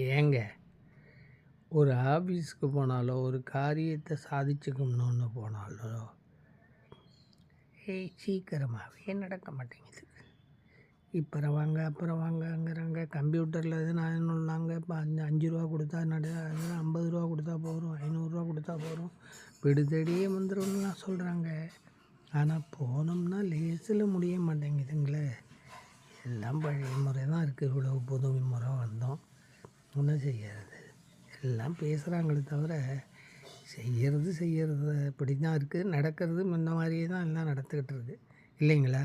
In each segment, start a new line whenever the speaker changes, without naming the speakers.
ஏங்க ஒரு ஆஃபீஸுக்கு போனாலோ ஒரு காரியத்தை சாதிச்சுக்கணும்னு போனாலோ ஏய் சீக்கிரமாகவே நடக்க மாட்டேங்குது. இப்போ வாங்க அப்புறம் வாங்கங்கிறாங்க. கம்ப்யூட்டரில் எதுனா நாங்கள் இப்போ அஞ்சு அஞ்சு ரூபா கொடுத்தா நட ஐம்பது ரூபா கொடுத்தா போகிறோம் ஐநூறுரூவா கொடுத்தா போகிறோம் விடுதடியே வந்துடும்லாம் சொல்கிறாங்க ஆனால் போனோம்னா லேசில் முடிய மாட்டேங்குதுங்களே. எல்லாம் பழைய முறை தான் இருக்குது இவ்வளோ புது முறை வந்தோம். ஒன்றும் செய்யாது. எல்லாம் பேசுகிறாங்களே தவிர செய்கிறது செய்கிறது அப்படி தான் இருக்குது நடக்கிறது முன்ன மாதிரியே தான் எல்லாம் நடந்துக்கிட்டு இருக்குது இல்லைங்களா?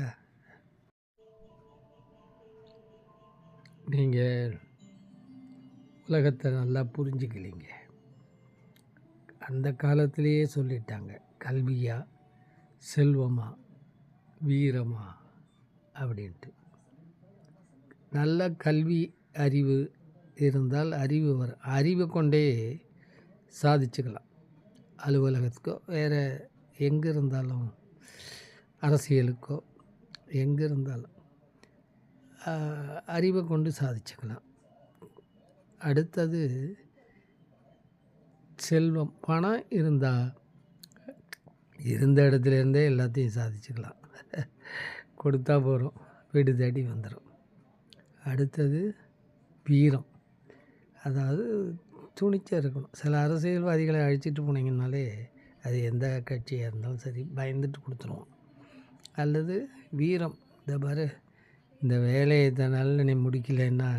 நீங்கள் உலகத்தை நல்லா புரிஞ்சுக்கலிங்க. அந்த காலத்திலேயே சொல்லிட்டாங்க கல்வியா செல்வமா வீரமா அப்படின்ட்டு. நல்ல கல்வி அறிவு இருந்தால் அறிவு வரும் அறிவை கொண்டே சாதிச்சுக்கலாம். அலுவலகத்துக்கோ வேறு எங்கே இருந்தாலும் அரசியலுக்கோ எங்கே இருந்தாலும் அறிவை கொண்டு சாதிச்சுக்கலாம். அடுத்தது செல்வம். பணம் இருந்தால் இருந்த இடத்துலேருந்தே எல்லாத்தையும் சாதிச்சுக்கலாம். கொடுத்தா போகிறோம் வீடு தேடி வந்துடும் அடுத்தது வீரம். அதாவது துணிச்சல் இருக்கணும். சில அரசியல்வாதிகளை அழிச்சிட்டு போனீங்கன்னாலே அது எந்த கட்சியாக இருந்தாலும் சரி பயந்துட்டு கொடுத்துருவோம் அல்லது வீரம். இந்த பாரு இந்த வேலையை இதனால் நீ முடிக்கலைன்னா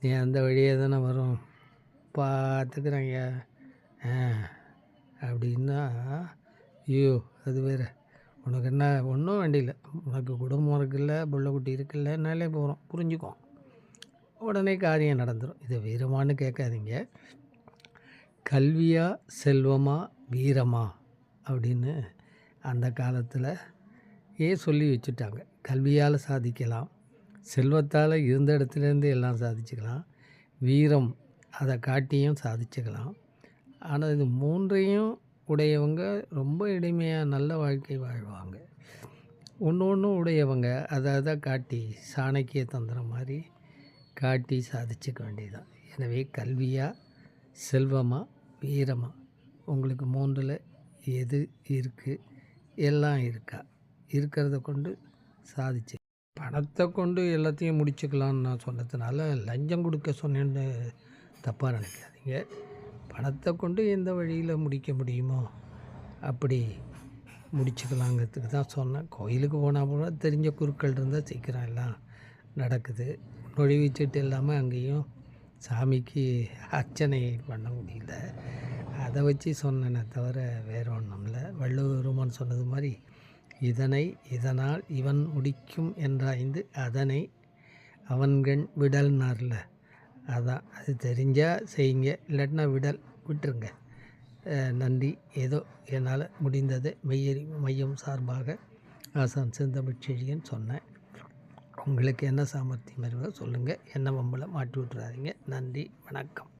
நீ அந்த வழியே தானே வரும். பார்த்துக்குறாங்க. ஆ அப்படின்னா ஐயோ அது வேறு. உனக்கு என்ன ஒன்றும் வேண்டியில்லை. உனக்கு குடும்பம் இருக்குல்ல பிள்ளை குட்டி இருக்குல்லனாலே போகிறோம் புரிஞ்சுக்கும் உடனே காரியம் நடந்துடும் இது வீரமானு கேட்காதீங்க. கல்வியா செல்வமா வீரமா அப்படின்னு அந்த காலத்தில் ஏன் சொல்லி வச்சுட்டாங்க. கல்வியால் சாதிக்கலாம் செல்வத்தால் இருந்த இடத்துலேருந்து எல்லாம் சாதிச்சுக்கலாம் வீரம் அதை காட்டியும் சாதிச்சுக்கலாம். ஆனால் இது மூன்றையும் உடையவங்க ரொம்ப எளிமையாக நல்ல வாழ்க்கை வாழ்வாங்க. ஒன்று ஒன்றும் உடையவங்க அதை அதை காட்டி சாணக்கிய தந்திரம் மாதிரி காட்டி சாதிச்சுக்க வேண்டியதுதான். எனவே கல்வியாக செல்வமாக வீரமாக உங்களுக்கு மூன்றில் எது இருக்குது எல்லாம் இருக்கா? இருக்கிறத கொண்டு சாதிச்சு. பணத்தை கொண்டு எல்லாத்தையும் முடிச்சுக்கலான்னு நான் சொன்னதுனால லஞ்சம் கொடுக்க சொன்னேன்னு தப்பாக நினைக்காதீங்க. பணத்தை கொண்டு எந்த வழியில் முடிக்க முடியுமோ அப்படி முடிச்சுக்கலாங்கிறதுக்கு தான் சொன்னேன். கோயிலுக்கு போனால் கூட தெரிஞ்ச குருக்கள் இருந்தால் சீக்கிரம் எல்லாம் நடக்குது. நுழைவுச்சீட்டு இல்லாமல் அங்கேயும் சாமிக்கு அர்ச்சனை பண்ண முடியல. அதை வச்சு சொன்னேனே தவிர வேறு ஒன்றும் இல்லை. வள்ளுவருமான் சொன்னது மாதிரி இதனை இதனால் இவன் முடிக்கும் என்றாய்ந்து அதனை அவன்கண் விடல்னார்ல அதான் அது தெரிஞ்சால் செய்யுங்க இல்லாட்டினா விடல் விட்டுருங்க. நன்றி. ஏதோ என்னால் முடிந்தது மெய்யறி மையம் சார்பாக ஆசான் செந்தமிழ்ச்செழியன் சொன்னேன். உங்களுக்கு என்ன சாமர்த்தியம் வருவதோ சொல்லுங்கள் என்ன வம்பில் மாட்டி விட்றாதீங்க நன்றி வணக்கம்.